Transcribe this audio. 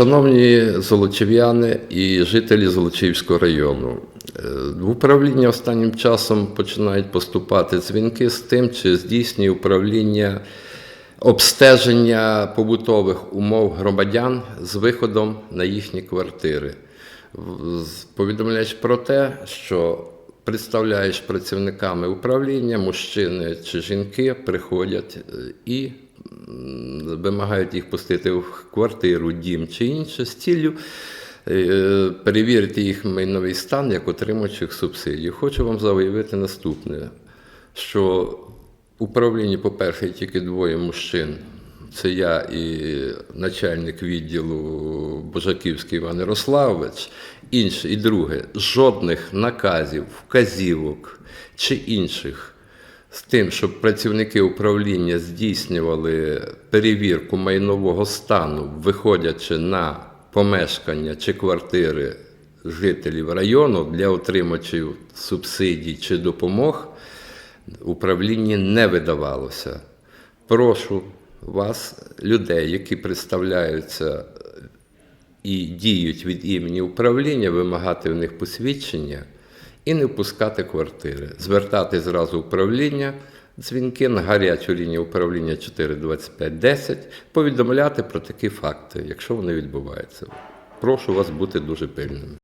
Шановні золочів'яни і жителі Золочівського району, е, в управління останнім часом починають поступати дзвінки з тим, чи здійснює управління обстеження побутових умов громадян з виходом на їхні квартири. Повідомляєш про те, що представляєш працівниками управління, мужчини чи жінки приходять е, і вимагають їх пустити в квартиру, дім чи інше з ціллю е, перевірити їх майновий стан як отримуючих субсидій. Хочу вам заявити наступне, що управлінні, по-перше, тільки двоє мужчин. Це я і начальник відділу Божаківський Іван Ярославович. Інше, і друге, жодних наказів, вказівок чи інших з тим, щоб працівники управління здійснювали перевірку майнового стану, виходячи на помешкання чи квартири жителів району для отримачів субсидій чи допомог, управлінні не видавалося. Прошу вас, людей, які представляються і діють від імені управління, вимагати в них посвідчення і не впускати квартири. Звертати зразу управління, дзвінки на гарячу лінію управління 42510, повідомляти про такі факти, якщо вони відбуваються. Прошу вас бути дуже пильними.